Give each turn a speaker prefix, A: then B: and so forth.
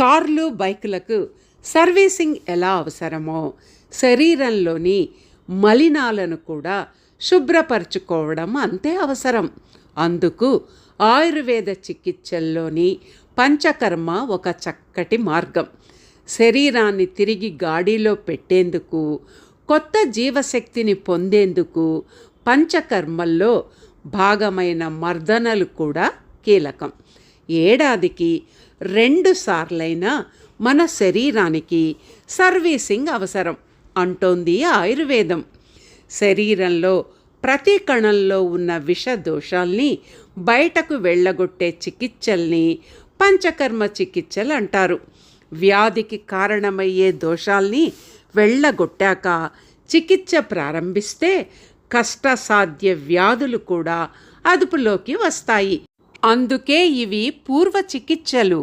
A: కార్లు బైకులకు సర్వీసింగ్ ఎలా అవసరమో శరీరంలోని మలినాలను కూడా శుభ్రపరచుకోవడం అంతే అవసరం. అందుకు ఆయుర్వేద చికిత్సల్లోని పంచకర్మ ఒక చక్కటి మార్గం. శరీరాన్ని తిరిగి గాడిలో పెట్టేందుకు కొత్త జీవశక్తిని పొందేందుకు పంచకర్మల్లో భాగమైన మర్దనలు కూడా కీలకం. ఏడాదికి రెండు సార్లైనా మన శరీరానికి సర్వీసింగ్ అవసరం అంటోంది ఆయుర్వేదం. శరీరంలో ప్రతి కణంలో ఉన్న విష దోషాల్ని బయటకు వెళ్ళగొట్టే చికిత్సల్ని పంచకర్మ చికిత్సలు అంటారు. వ్యాధికి కారణమయ్యే దోషాల్ని వెళ్ళగొట్టాక చికిత్స ప్రారంభిస్తే కష్టసాధ్య వ్యాధులు కూడా అదుపులోకి వస్తాయి. అందుకే ఇవి పూర్వ చికిత్సలు